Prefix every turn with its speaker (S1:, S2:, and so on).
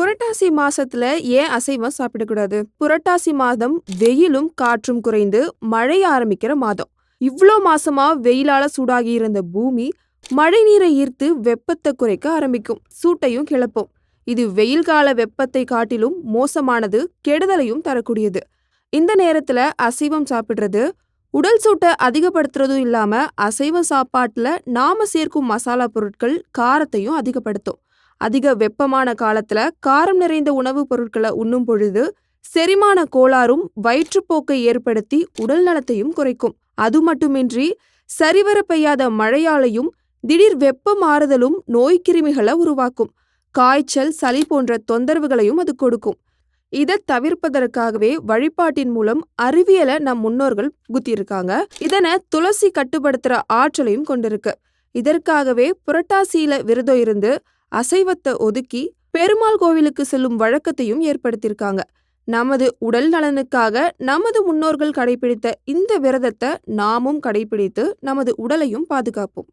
S1: புரட்டாசி மாசத்துல ஏன் அசைவம் சாப்பிடக்கூடாது புரட்டாசி மாதம் வெயிலும் காற்றும் குறைந்து மழை ஆரம்பிக்கிற மாதம். இவ்ளோ மாசமா வெயிலால சூடாகி இருந்த பூமி மழை நீரை ஈர்த்து வெப்பத்தை குறைக்க ஆரம்பிக்கும். சூட்டையும் கிளப்பும். இது வெயில் கால வெப்பத்தை காட்டிலும் மோசமானது கெடுதலையும் தரக்கூடியது. இந்த நேரத்துல அசைவம் சாப்பிடுறது உடல் சூட்டை அதிகப்படுத்துறதும் இல்லாம அசைவ சாப்பாட்டுல நாம சேர்க்கும் மசாலா பொருட்கள் காரத்தையும் அதிகப்படுத்தும். அதிக வெப்பமான காலத்துல காரம் நிறைந்த உணவுப் பொருட்களை உண்ணும் பொழுது செரிமான கோளாறும் வயிற்றுப்போக்கை ஏற்படுத்தி உடல் நலத்தையும் குறைக்கும். அது மட்டுமின்றி சரிவர பெய்யாத மழையாலையும் திடீர் வெப்ப மாறுதலும் நோய்க்கிருமிகளை உருவாக்கும். காய்ச்சல் சளி போன்ற தொந்தரவுகளையும் அது கொடுக்கும். இதை தவிர்ப்பதற்காகவே வழிபாட்டின் மூலம் அறிவியலை நம் முன்னோர்கள் புகுத்தியிருக்காங்க. இதனை துளசி கட்டுப்படுத்துற ஆற்றலையும் கொண்டிருக்கு. இதற்காகவே புரட்டாசியில விரதம் இருந்து அசைவத்தை ஒதுக்கி பெருமாள் கோவிலுக்கு செல்லும் வழக்கத்தையும் ஏற்படுத்தியிருக்காங்க. நமது உடல் நலனுக்காக நமது முன்னோர்கள் கடைபிடித்த இந்த விரதத்தை நாமும் கடைபிடித்து நமது உடலையும் பாதுகாப்போம்.